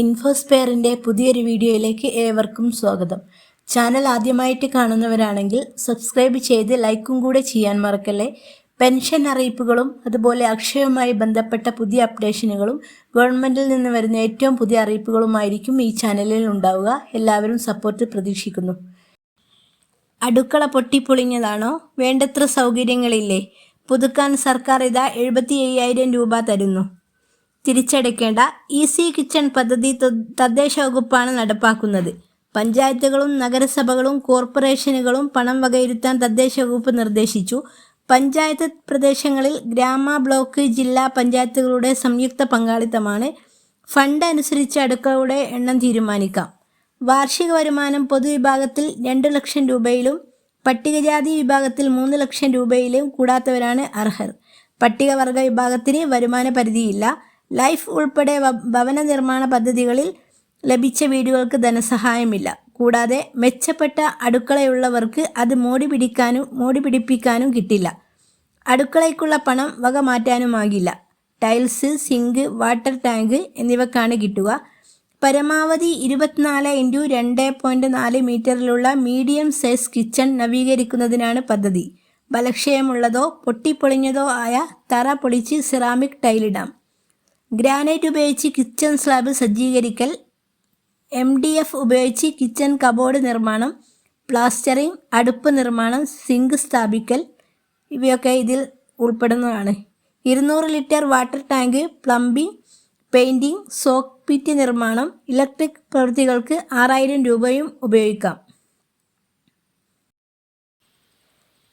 ഇൻഫോസ്പെയറിന്റെ പുതിയൊരു വീഡിയോയിലേക്ക് ഏവർക്കും സ്വാഗതം. ചാനൽ ആദ്യമായിട്ട് കാണുന്നവരാണെങ്കിൽ സബ്സ്ക്രൈബ് ചെയ്ത് ലൈക്കും കൂടെ ചെയ്യാൻ മറക്കല്ലേ. പെൻഷൻ അറിയിപ്പുകളും അതുപോലെ അക്ഷയവുമായി ബന്ധപ്പെട്ട പുതിയ അപ്ഡേഷനുകളും ഗവൺമെന്റിൽ നിന്ന് വരുന്ന ഏറ്റവും പുതിയ അറിയിപ്പുകളുമായിരിക്കും ഈ ചാനലിൽ ഉണ്ടാവുക. എല്ലാവരും സപ്പോർട്ട് പ്രതീക്ഷിക്കുന്നു. അടുക്കള പൊട്ടിപ്പൊളിഞ്ഞതാണോ? വേണ്ടത്ര സൗകര്യങ്ങളില്ലേ? പുതുക്കാൻ സർക്കാർ ഇതാ എഴുപത്തി രൂപ തരുന്നു. തിരിച്ചടയ്ക്കേണ്ട ഈസി കിച്ചൺ പദ്ധതി തദ്ദേശ വകുപ്പാണ് നടപ്പാക്കുന്നത്. പഞ്ചായത്തുകളും നഗരസഭകളും കോർപ്പറേഷനുകളും പണം വകയിരുത്താൻ തദ്ദേശ വകുപ്പ് നിർദ്ദേശിച്ചു. പഞ്ചായത്ത് പ്രദേശങ്ങളിൽ ഗ്രാമ ബ്ലോക്ക് ജില്ലാ പഞ്ചായത്തുകളുടെ സംയുക്ത പങ്കാളിത്തമാണ്. ഫണ്ട് അനുസരിച്ച് അടുക്കളയുടെ എണ്ണം തീരുമാനിക്കാം. വാർഷിക വരുമാനം പൊതുവിഭാഗത്തിൽ രണ്ട് ലക്ഷം രൂപയിലും പട്ടികജാതി വിഭാഗത്തിൽ മൂന്ന് ലക്ഷം രൂപയിലും കൂടാത്തവരാണ് അർഹർ. പട്ടികവർഗ വിഭാഗത്തിന് വരുമാന പരിധിയില്ല. ലൈഫ് ഉൾപ്പെടെ ഭവന നിർമ്മാണ പദ്ധതികളിൽ ലഭിച്ച വീടുകൾക്ക് ധനസഹായമില്ല. കൂടാതെ മെച്ചപ്പെട്ട അടുക്കളയുള്ളവർക്ക് അത് മോടി പിടിക്കാനും മോടി പിടിപ്പിക്കാനും കിട്ടില്ല. അടുക്കളയ്ക്കുള്ള പണം വക മാറ്റാനുമാകില്ല. ടൈൽസ് സിങ്ക് വാട്ടർ ടാങ്ക് എന്നിവക്കാണ് കിട്ടുക. പരമാവധി ഇരുപത്തിനാല് ഇന്റു രണ്ട് പോയിന്റ് നാല് മീറ്ററിലുള്ള മീഡിയം സൈസ് കിച്ചൺ നവീകരിക്കുന്നതിനാണ് പദ്ധതി. ബലക്ഷയമുള്ളതോ പൊട്ടിപ്പൊളിഞ്ഞതോ ആയ തറ പൊളിച്ച് സിറാമിക് ടൈലിടാം. ഗ്രാനൈറ്റ് ഉപയോഗിച്ച് കിച്ചൺ സ്ലാബ് സജ്ജീകരിക്കൽ എം ഡി എഫ് ഉപയോഗിച്ച് കിച്ചൺ കബോർഡ് നിർമ്മാണം പ്ലാസ്റ്ററിംഗ് അടുപ്പ് നിർമ്മാണം സിങ്ക് സ്ഥാപിക്കൽ ഇവയൊക്കെ ഇതിൽ ഉൾപ്പെടുന്നതാണ്. ഇരുന്നൂറ് litre water tank plumbing painting soak pit നിർമ്മാണം ഇലക്ട്രിക് പ്രവൃത്തികൾക്ക് ആറായിരം രൂപയും ഉപയോഗിക്കാം.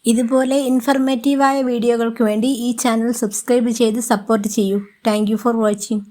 ഇതുപോലെ ഇൻഫർമേറ്റീവായ വീഡിയോകൾക്ക് വേണ്ടി ഈ ചാനൽ സബ്സ്ക്രൈബ് ചെയ്ത് സപ്പോർട്ട് ചെയ്യൂ. Thank for watching